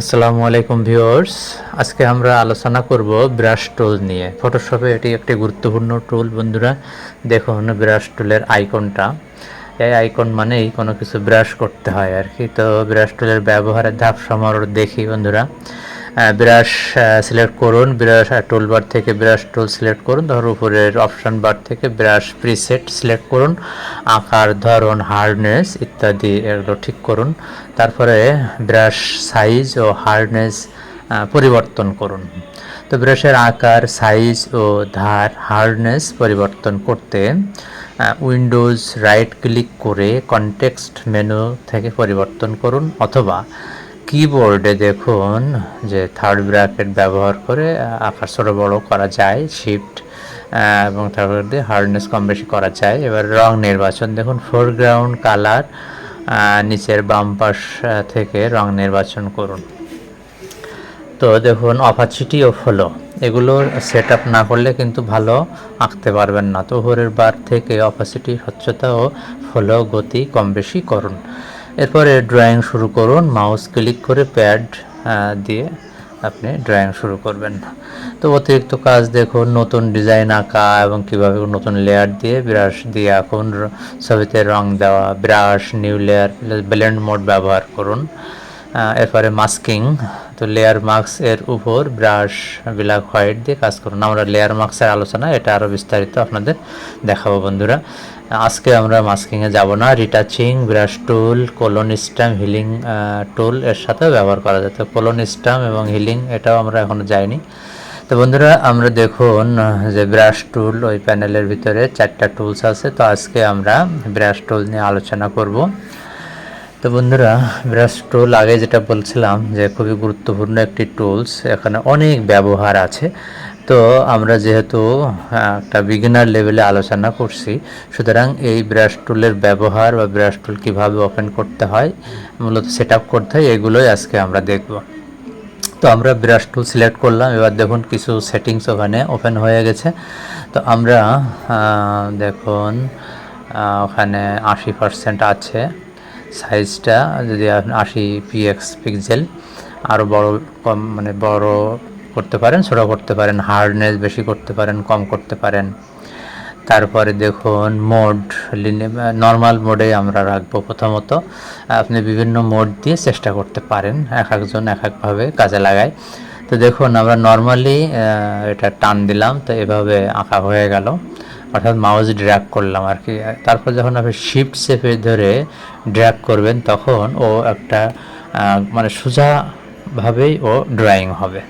আসসালামু আলাইকুম ভিউয়ার্স। আজকে আমরা আলোচনা করব ব্রাশ টুল নিয়ে। ফটোশপে এটি একটি গুরুত্বপূর্ণ টুল, বন্ধুরা। দেখুন ব্রাশ টুলের আইকনটা। এই আইকন মানেই কোনো কিছু ব্রাশ করতে হয় আর কি। তো ব্রাশ টুলের ব্যবহারের ধাপ সমারোহ দেখি, বন্ধুরা। ব্রাশ সিলেক্ট করুন। ব্রাশ টুলবার থেকে ব্রাশ টুল সিলেক্ট করুন। ধর উপরের অপশন বার থেকে ব্রাশ প্রিসেট সিলেক্ট করুন। আকার, ধরন হার্ডনেস ইত্যাদি এগুলো ঠিক করুন। তারপরে ব্রাশ সাইজ ও হার্ডনেস পরিবর্তন করুন। তো ব্রাশের আকার সাইজ ও ধার হার্ডনেস পরিবর্তন করতে উইন্ডোজ রাইট ক্লিক করে কনটেক্সট মেনু থেকে পরিবর্তন করুন। অথবা কিবোর্ডে দেখুন যে থার্ড ব্র্যাকেট ব্যবহার করে আকার ছোটো বড়ো করা যায় শিফট এবং তারপর দিয়ে হার্ডনেস কম বেশি করা যায়। এবার রং নির্বাচন, দেখুন ফোরগ্রাউন্ড কালার নিচের বাম পাশ থেকে রং নির্বাচন করুন। তো দেখুন অপাচিটি ও ফলো এগুলো সেট আপ না করলে কিন্তু ভালো আঁকতে পারবেন না। তো উপরের বার থেকে অপাসিটি স্বচ্ছতা ও ফলো গতি কম বেশি করুন। এরপরে ড্রয়িং শুরু করুন মাউস ক্লিক করে প্যাড দিয়ে আপনি ড্রয়িং শুরু করবেন। তো অতিরিক্ত কাজ দেখুন, নতুন ডিজাইন আঁকা এবং কীভাবে নতুন লেয়ার দিয়ে ব্রাশ দিয়ে আঁকুন, ছবিতে রং দেওয়া brush new layer blend mode ব্যবহার করুন। এরপরে মাস্কিং তো লেয়ার মার্কস এর উপর ব্রাশ ব্ল্যাক হোয়াইট দিয়ে কাজ করুন। আমরা লেয়ার মাস্কের আলোচনা, এটা আরও বিস্তারিত আপনাদের দেখাবো বন্ধুরা। আজকে আমরা মাস্কিংয়ে যাব না। Retouching brush tool clone stamp healing tool এর সাথে ব্যবহার করা যায়। তো কোলন স্টাম এবং হিলিং এটাও আমরা এখনও যাইনি। তো বন্ধুরা, আমরা দেখুন যে ব্রাশ টুল ওই প্যানেলের ভিতরে চারটা টুলস আছে। তো আজকে আমরা ব্রাশ টুল নিয়ে আলোচনা করব। তো বন্ধুরা ব্রাশ টুল আগে যেটা বলছিলাম যে খুবই গুরুত্বপূর্ণ একটি টুলস এখানে অনেক ব্যবহার আছে। তো আমরা যেহেতু একটা বিগিনার লেভেলে আলোচনা করছি, সুতরাং এই ব্রাশ টুলের ব্যবহার বা ব্রাশ টুল কীভাবে ওপেন করতে হয়, মূলত সেট আপ করতে হয়, এগুলোই আজকে আমরা দেখব। তো আমরা ব্রাশ টুল সিলেক্ট করলাম, এবার দেখুন কিছু সেটিংস ওখানে ওপেন হয়ে গেছে। তো আমরা দেখুন ওখানে আশি পার্সেন্ট আছে। সাইজটা যদি আশি পিএক্স পিক্সেল আরও বড় কম মানে বড় করতে পারেন, ছোটো করতে পারেন হার্ডনেস বেশি করতে পারেন, কম করতে পারেন। তারপরে দেখুন মোড নর্মাল মোডে আমরা রাখব প্রথমত। আপনি বিভিন্ন মোড দিয়ে চেষ্টা করতে পারেন, এক একজন এক একভাবে কাজে লাগায়। তো দেখুন, আমরা নর্মালি এটা টান দিলাম, তো এভাবে আঁকা হয়ে গেল। অর্থাৎ মাউস ড্র্যাগ করলাম আর কি তারপর যখন আপনি শিফট চেপে ধরে ড্র্যাগ করবেন, তখন ও একটা মানে সোজাভাবেই ও ড্রয়িং হবে।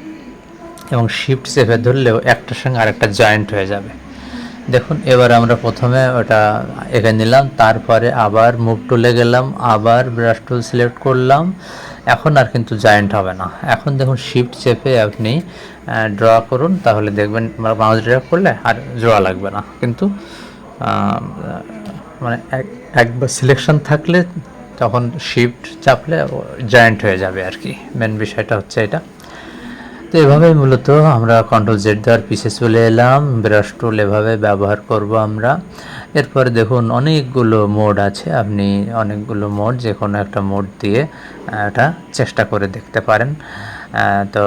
এবং শিফট চেপে ধরলেও একটার সঙ্গে আরেকটা জয়েন্ট হয়ে যাবে। দেখুন, এবার আমরা প্রথমে ওটা এঁকে নিলাম, তারপরে আবার মুভ টুলে গেলাম, আবার ব্রাশ টুল সিলেক্ট করলাম। এখন আর কিন্তু জয়েন্ট হবে না। এখন দেখুন শিফট চেপে আপনি ড্র করুন, তাহলে দেখবেন মাউস ড্র করলে আর জোড়া লাগবে না। কিন্তু মানে এক- একবার সিলেকশন থাকলে তখন শিফট চাপলে জয়েন্ট হয়ে যাবে আর কি। মেন বিষয়টা হচ্ছে এটা। তো এভাবে মূলত আমরা কন্ট্রোল জেড দেওয়ার পিছে চলে এলাম। ব্রাশ টুল এভাবে ব্যবহার করব আমরা। এরপরে দেখুন, অনেকগুলো মোড আছে। আপনি অনেকগুলো মোড যে কোনো একটা মোড দিয়ে এটা চেষ্টা করে দেখতে পারেন। তো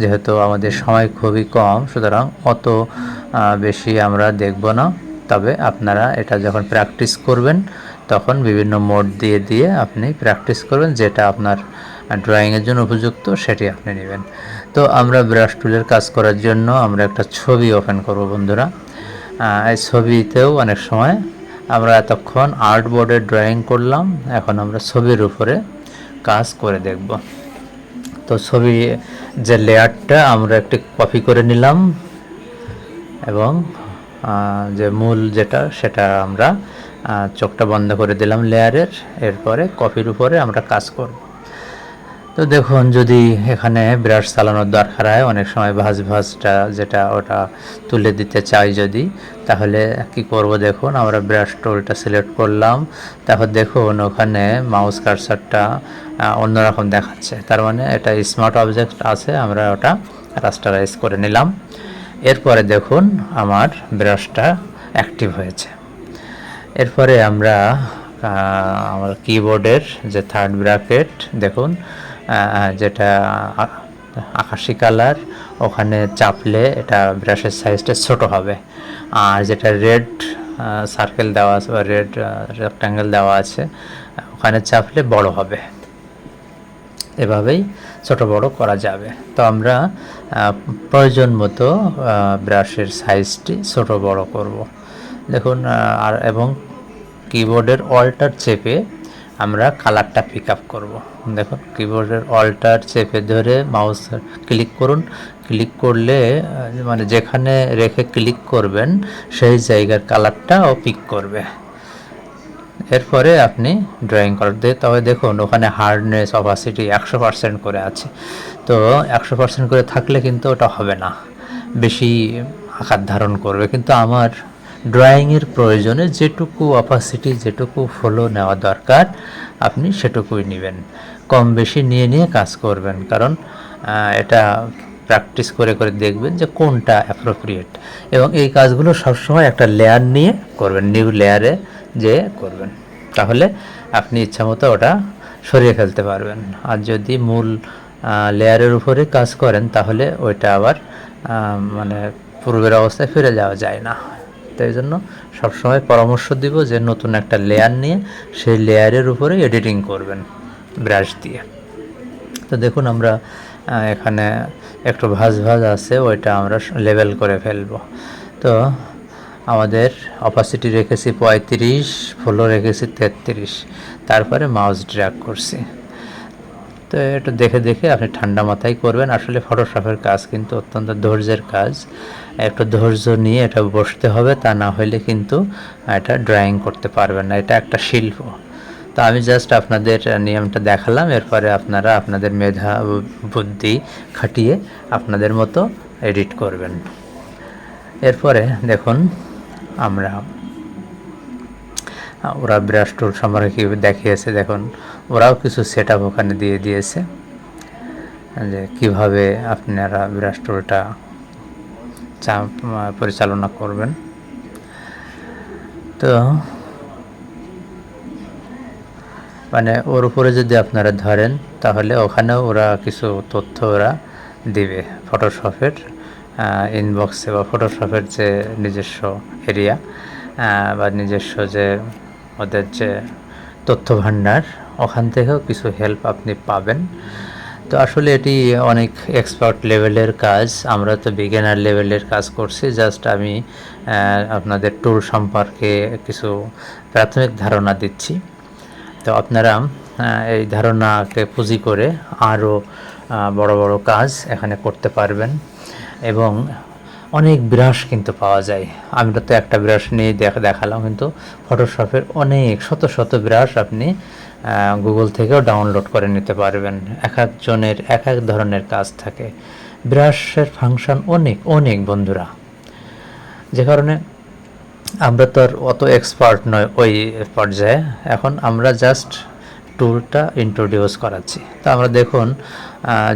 যেহেতু আমাদের সময় খুবই কম, সুতরাং অত বেশি আমরা দেখব না। তবে আপনারা এটা যখন প্র্যাকটিস করবেন, তখন বিভিন্ন মোড দিয়ে দিয়ে আপনি প্র্যাকটিস করবেন, যেটা আপনার ড্রয়িংয়ের জন্য উপযুক্ত, সেটি আপনি নেবেন। তো আমরা ব্রাশ টুলের কাজ করার জন্য আমরা একটা ছবি ওপেন করব, বন্ধুরা। এই ছবিতেও অনেক সময় আমরা এতক্ষণ আর্ট বোর্ডে ড্রয়িং করলাম, এখন আমরা ছবির উপরে কাজ করে দেখব। তো ছবি, যে লেয়ারটা আমরা একটি কপি করে নিলাম এবং যে মূল যেটা, সেটা আমরা চোখটা বন্ধ করে দিলাম লেয়ারের, এরপরে কপির উপরে আমরা কাজ করব। তো দেখুন, যদি এখানে ব্রাশ চালানোর দরকার হয়, অনেক সময় ভাঁজ ভাঁজটা যেটা ওটা তুলে দিতে চাই যদি, তাহলে কি করব দেখুন, আমরা ব্রাশ টুলটা সিলেক্ট করলাম। তারপর দেখুন, ওখানে মাউস কার্সারটা অন্যরকম দেখাচ্ছে। তার মানে এটা স্মার্ট অবজেক্ট আছে, আমরা ওটা রাস্টারাইজ করে নিলাম। এরপরে দেখুন, আমার ব্রাশটা অ্যাক্টিভ হয়েছে। এরপরে আমরা আমার কিবোর্ডের যে থার্ড ব্র্যাকেট দেখুন যেটা আকাশি কালার, ওখানে চাপলে এটা ব্রাশের সাইজটা ছোট হবে। আর যেটা রেড সার্কেল দেওয়া আছে বা রেড রেক্ট্যাঙ্গেল দেওয়া আছে, ওখানে চাপলে বড় হবে। এভাবেই ছোট বড় করা যাবে। তো আমরা প্রয়োজন মতো ব্রাশের সাইজটি ছোট বড় করব। দেখুন আর এবং কিবোর্ডের অল্টার চেপে আমরা কালারটা পিক আপ করব। দেখুন কিবোর্ডের অল্টার চেপে ধরে মাউস ক্লিক করুন। ক্লিক করলে মানে যেখানে রেখে ক্লিক করবেন, সেই জায়গার কালারটা ও পিক করবে। এরপরে আপনি ড্রয়িং করতে তবে দেখুন, ওখানে হার্ডনেস অপাসিটি একশো পার্সেন্ট করে আছে। তো একশো পার্সেন্ট করে থাকলে কিন্তু ওটা হবে না। বেশি আকার ধারণ করবে। কিন্তু আমার ড্রয়িংয়ের প্রয়োজনে যেটুকু অপাসিটি যেটুকু ফলো নেওয়া দরকার, আপনি সেটুকুই নেবেন। কম বেশি নিয়ে নিয়ে কাজ করবেন। কারণ এটা প্র্যাকটিস করে করে দেখবেন যে কোনটা অ্যাপ্রোপ্রিয়েট এবং এই কাজগুলো সবসময় একটা লেয়ার নিয়ে করবেন নিউ লেয়ারে যে করবেন। তাহলে আপনি ইচ্ছামতো ওটা সরিয়ে ফেলতে পারবেন। আর যদি মূল লেয়ারের উপরে কাজ করেন, তাহলে ওইটা আবার মানে পূর্বের অবস্থায় ফিরে যাওয়া যায় না। তাই জন্য সবসময় পরামর্শ দিব যে নতুন একটা লেয়ার নিয়ে সেই লেয়ারের উপরে এডিটিং করবেন ব্রাশ দিয়ে। তো দেখুন আমরা এখানে একটু ভাজ ভাজ আছে, ওইটা আমরা লেভেল করে ফেলব। তো আমাদের অপাসিটি রেখেছি পঁয়ত্রিশ ফলো রেখেছি তেত্রিশ। তারপরে মাউস ড্র্যাগ করছি। তো এটা দেখে দেখে আপনি ঠান্ডা মাথায় করবেন। আসলে ফটোশপের কাজ কিন্তু অত্যন্ত ধৈর্যের কাজ। একটু ধৈর্য নিয়ে এটা বসতে হবে, তা না হলে কিন্তু এটা ড্রয়িং করতে পারবেন না। এটা একটা শিল্প। তো আমি জাস্ট আপনাদের নিয়মটা দেখালাম, এরপরে আপনারা আপনাদের মেধা বুদ্ধি খাটিয়ে আপনাদের মতো এডিট করবেন। এরপরে দেখুন, আমরা, ওরা ব্রাশ টুল সম্পর্কে দেখিয়েছে, দেখুন। ওরাও কিছু সেট আপ ওখানে দিয়ে দিয়েছে, যে কীভাবে আপনারা ব্রাশ টুলটা চা- পরিচালনা করবেন। তো মানে ওর উপরে যদি আপনারা ধরেন, তাহলে ওখানেও ওরা কিছু তথ্য ওরা দিবে। ফটোশপের ইনবক্সে বা ফটোশপের যে নিজস্ব এরিয়া বা নিজস্ব যে ওদের যে তথ্য ভাণ্ডার ওখান থেকেও কিছু হেল্প আপনি পাবেন। তো আসলে এটি অনেক এক্সপার্ট লেভেলের কাজ। আমরা তো বিগিনার লেভেলের কাজ করছি। জাস্ট আমি আপনাদের টুল সম্পর্কে কিছু প্রাথমিক ধারণা দিচ্ছি। তো আপনারা এই ধারণাকে পুঁজি করে আরও বড় বড় কাজ এখানে করতে পারবেন। এবং অনেক ব্রাশ কিন্তু পাওয়া যায়। আমরা তো একটা ব্রাশ নিয়ে দেখ- দেখালাম কিন্তু ফটোশপের অনেক, শত শত ব্রাশ আপনি গুগল থেকেও ডাউনলোড করে নিতে পারবেন। এক একজনের এক এক ধরনের কাজ থাকে। ব্রাশের ফাংশন অনেক অনেক বন্ধুরা। যে কারণে আমরা তো আর অত এক্সপার্ট নয় ওই পর্যায়ে। এখন আমরা জাস্ট টুলটা ইন্ট্রোডিউস করাচ্ছি। তো আমরা দেখুন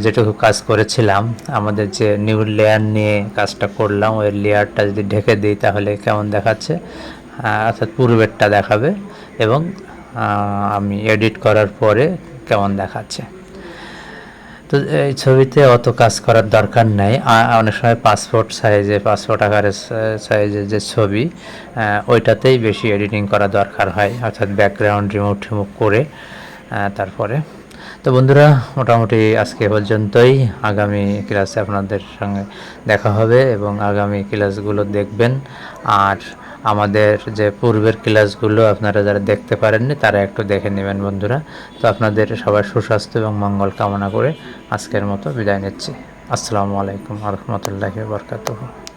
যেটুকু কাজ করেছিলাম, আমাদের যে নিউ লেয়ার নিয়ে কাজটা করলাম, ওই লেয়ারটা যদি ঢেকে দিই তাহলে কেমন দেখাচ্ছে? অর্থাৎ পূর্বেরটা দেখাবে এবং আমি এডিট করার পরে কেমন দেখাচ্ছে। তো এই ছবিতে অত কাজ করার দরকার নাই। অনেক সময় পাসপোর্ট সাইজে পাসপোর্ট আকারের সাইজে যে ছবি ওইটাতেই বেশি এডিটিং করা দরকার হয়। অর্থাৎ ব্যাকগ্রাউন্ড রিমুভ টিমুভ করে তারপরে। তো বন্ধুরা, মোটামুটি আজকে পর্যন্তই। আগামী ক্লাসে আপনাদের সঙ্গে দেখা হবে এবং আগামী ক্লাসগুলো দেখবেন। আর আমাদের যে পূর্বের ক্লাসগুলো আপনারা যারা দেখতে পারেননি, তারা একটু দেখে নেবেন বন্ধুরা। তো আপনাদের সবার সুস্বাস্থ্য এবং মঙ্গল কামনা করে আজকের মতো বিদায় নিচ্ছি। আসসালামু আলাইকুম রহমতুল্লাহি বরকাতুহ।